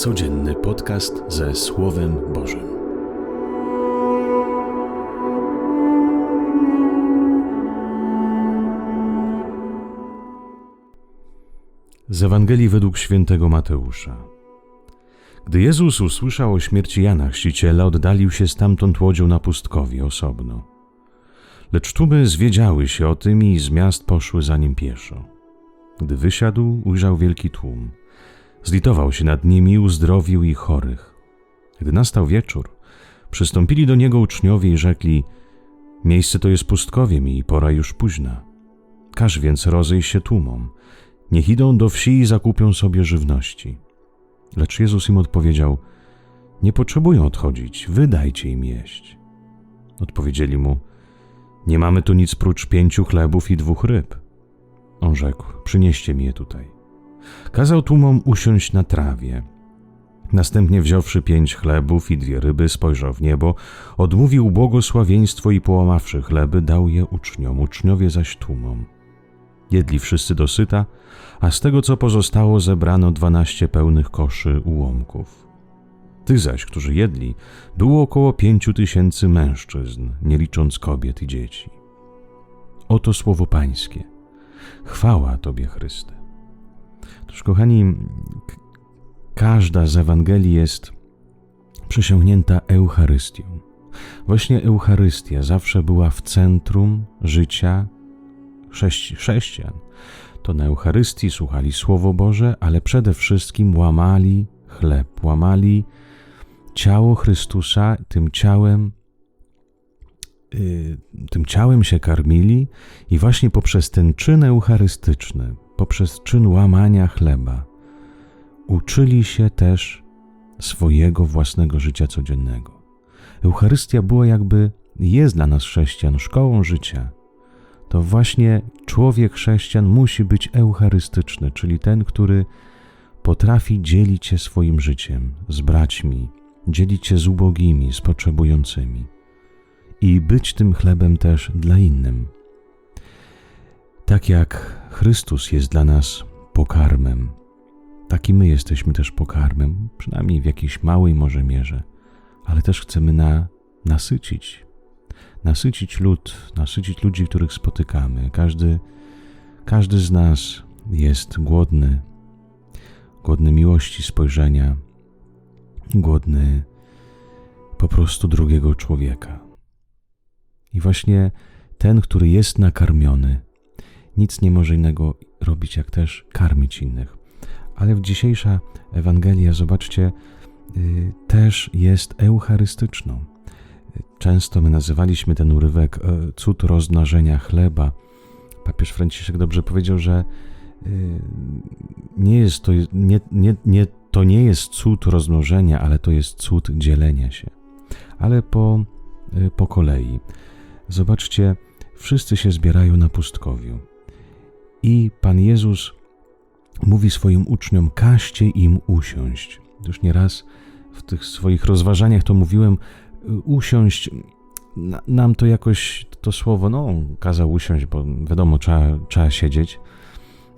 Codzienny podcast ze Słowem Bożym. Z Ewangelii według świętego Mateusza. Gdy Jezus usłyszał o śmierci Jana Chrzciciela, oddalił się stamtąd łodzią na pustkowie osobno. Lecz tłumy zwiedziały się o tym i z miast poszły za nim pieszo. Gdy wysiadł, ujrzał wielki tłum. Zlitował się nad nimi uzdrowił ich chorych. Gdy nastał wieczór, przystąpili do niego uczniowie i rzekli: Miejsce to jest pustkowiem i pora już późna. Każ więc rozejść się tłumom. Niech idą do wsi i zakupią sobie żywności. Lecz Jezus im odpowiedział: Nie potrzebują odchodzić, wydajcie im jeść. Odpowiedzieli mu: Nie mamy tu nic prócz pięciu chlebów i dwóch ryb. On rzekł: Przynieście mi je tutaj. Kazał tłumom usiąść na trawie. Następnie wziąwszy pięć chlebów i dwie ryby, spojrzał w niebo, odmówił błogosławieństwo i połamawszy chleby, dał je uczniom, uczniowie zaś tłumom. Jedli wszyscy dosyta, a z tego, co pozostało, zebrano dwanaście pełnych koszy ułomków. Tych zaś, którzy jedli, było około pięciu tysięcy mężczyzn, nie licząc kobiet i dzieci. Oto słowo Pańskie. Chwała Tobie, Chryste. Otóż, kochani, każda z Ewangelii jest przesiągnięta Eucharystią. Właśnie Eucharystia zawsze była w centrum życia chrześcijan. To na Eucharystii słuchali Słowo Boże, ale przede wszystkim łamali chleb, łamali ciało Chrystusa, tym ciałem, tym ciałem się karmili i właśnie poprzez ten czyn eucharystyczny, poprzez czyn łamania chleba, uczyli się też swojego własnego życia codziennego. Eucharystia była jakby, jest dla nas chrześcijan szkołą życia. To właśnie człowiek chrześcijan musi być eucharystyczny, czyli ten, który potrafi dzielić się swoim życiem z braćmi, dzielić się z ubogimi, z potrzebującymi i być tym chlebem też dla innym. Tak jak Chrystus jest dla nas pokarmem, taki my jesteśmy też pokarmem, przynajmniej w jakiejś małej może mierze, ale też chcemy na, nasycić, nasycić lud, nasycić ludzi, których spotykamy. Każdy, każdy z nas jest głodny, głodny miłości, spojrzenia, głodny po prostu drugiego człowieka. I właśnie ten, który jest nakarmiony, nic nie może innego robić, jak też karmić innych. Ale w dzisiejsza Ewangelia, zobaczcie, y, też jest eucharystyczną. Często my nazywaliśmy ten urywek e, cud rozmnażenia chleba. Papież Franciszek dobrze powiedział, że y, nie jest to, nie, nie, nie, to nie jest cud rozmnożenia, ale to jest cud dzielenia się. Ale po, y, po kolei. Zobaczcie, wszyscy się zbierają na pustkowiu. I Pan Jezus mówi swoim uczniom: kaście im usiąść. Już nieraz w tych swoich rozważaniach to mówiłem, usiąść. Nam to jakoś to słowo, no, kazał usiąść, bo wiadomo, trzeba, trzeba siedzieć,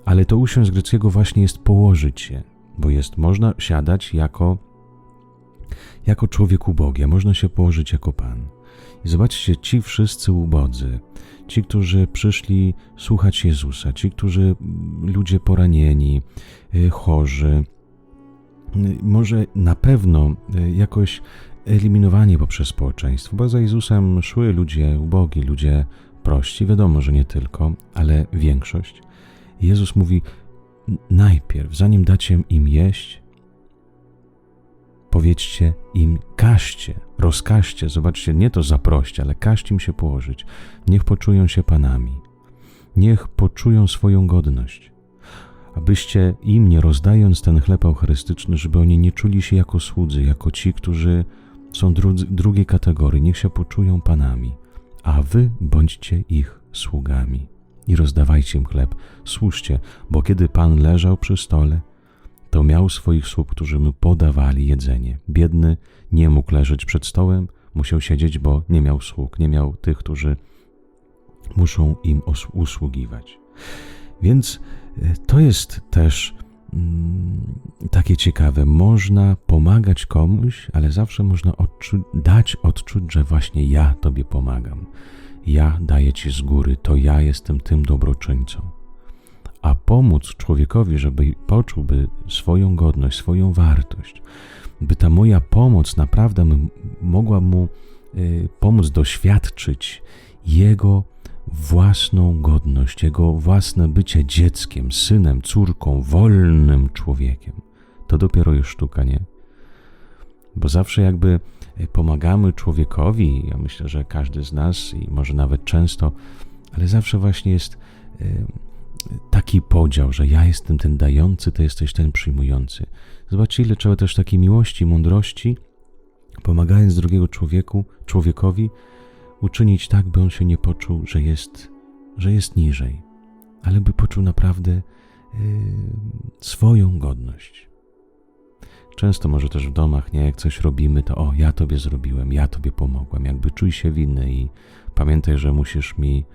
ale to usiąść z greckiego właśnie jest położyć się, bo jest, można siadać jako, jako człowiek ubogi, a można się położyć jako Pan. I zobaczcie, ci wszyscy ubodzy, ci, którzy przyszli słuchać Jezusa, ci, którzy ludzie poranieni, y, chorzy, y, może na pewno y, jakoś eliminowani poprzez społeczeństwo, bo za Jezusem szły ludzie ubogi, ludzie prości, wiadomo, że nie tylko, ale większość. Jezus mówi: Najpierw, zanim dacie im jeść, powiedzcie im, kaście, rozkaście, zobaczcie, nie to zaproście, ale kaście im się położyć. Niech poczują się panami. Niech poczują swoją godność. Abyście im, nie rozdając ten chleb eucharystyczny, żeby oni nie czuli się jako słudzy, jako ci, którzy są drudzy, drugiej kategorii, niech się poczują panami, a wy bądźcie ich sługami. I rozdawajcie im chleb. Słuszcie, bo kiedy Pan leżał przy stole, to miał swoich sług, którzy mu podawali jedzenie. Biedny nie mógł leżeć przed stołem, musiał siedzieć, bo nie miał sług, nie miał tych, którzy muszą im usługiwać. Więc e, to jest też mm, takie ciekawe. Można pomagać komuś, ale zawsze można dać odczuć, że właśnie ja Tobie pomagam. Ja daję Ci z góry, to ja jestem tym dobroczyńcą. A pomóc człowiekowi, żeby poczułby swoją godność, swoją wartość, by ta moja pomoc naprawdę mogła mu y, pomóc doświadczyć jego własną godność, jego własne bycie dzieckiem, synem, córką, wolnym człowiekiem. To dopiero jest sztuka, nie? Bo zawsze jakby y, pomagamy człowiekowi, ja myślę, że każdy z nas i może nawet często, ale zawsze właśnie jest y, taki podział, że ja jestem ten dający, to jesteś ten przyjmujący. Zobaczcie, ile trzeba też takiej miłości, mądrości, pomagając drugiego człowieku, człowiekowi, uczynić tak, by on się nie poczuł, że jest, że jest niżej, ale by poczuł naprawdę yy, swoją godność. Często może też w domach, nie, jak coś robimy, to o, ja tobie zrobiłem, ja tobie pomogłem, jakby czuj się winny i pamiętaj, że musisz mi,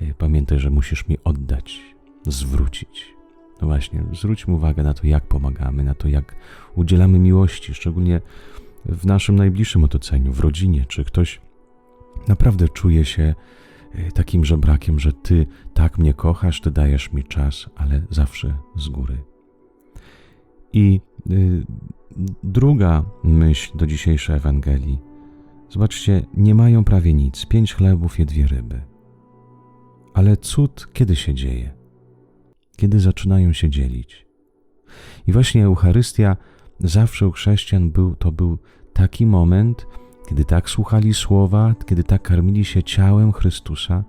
yy, pamiętaj, że musisz mi oddać, zwrócić. No właśnie, zwróćmy uwagę na to, jak pomagamy, na to, jak udzielamy miłości, szczególnie w naszym najbliższym otoczeniu, w rodzinie, czy ktoś naprawdę czuje się e, takim żebrakiem, że Ty tak mnie kochasz, Ty dajesz mi czas, ale zawsze z góry. I y, druga myśl do dzisiejszej Ewangelii. Zobaczcie, nie mają prawie nic, pięć chlebów i dwie ryby. Ale cud kiedy się dzieje? Kiedy zaczynają się dzielić. I właśnie Eucharystia zawsze u chrześcijan był, to był taki moment, kiedy tak słuchali słowa, kiedy tak karmili się ciałem Chrystusa,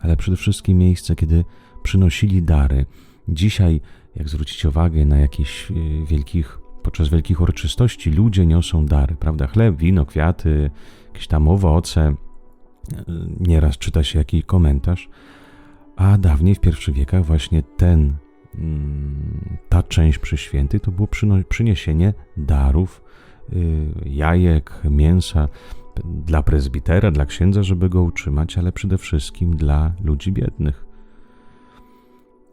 ale przede wszystkim miejsce, kiedy przynosili dary. Dzisiaj, jak zwrócić uwagę na jakieś e, wielkich, podczas wielkich uroczystości, ludzie niosą dary, prawda? Chleb, wino, kwiaty, jakieś tam owoce. E, nieraz czyta się jakiś komentarz. A dawniej w pierwszych wiekach właśnie ten, mm, ta część przy święty to było przyniesienie darów Y, jajek, mięsa dla prezbitera, dla księdza, żeby go utrzymać, ale przede wszystkim dla ludzi biednych.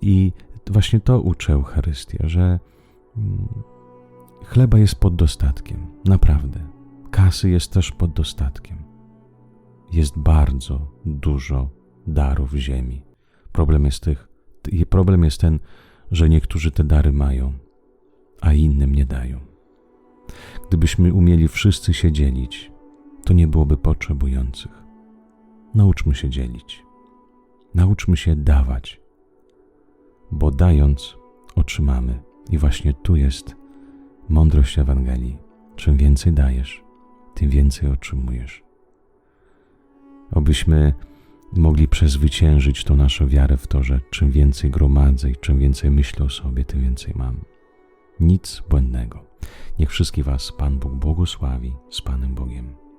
I właśnie to uczy Eucharystia, że mm, chleba jest pod dostatkiem, naprawdę. Kasy jest też pod dostatkiem. Jest bardzo dużo darów ziemi. Problem jest, tych, problem jest ten, że niektórzy te dary mają, a innym nie dają. Gdybyśmy umieli wszyscy się dzielić, to nie byłoby potrzebujących. Nauczmy się dzielić. Nauczmy się dawać, bo dając, otrzymamy. I właśnie tu jest mądrość Ewangelii. Czym więcej dajesz, tym więcej otrzymujesz. Obyśmy mogli przezwyciężyć tą naszą wiarę w to, że czym więcej gromadzę i czym więcej myślę o sobie, tym więcej mam. Nic błędnego. Niech wszystkich Was Pan Bóg błogosławi z Panem Bogiem.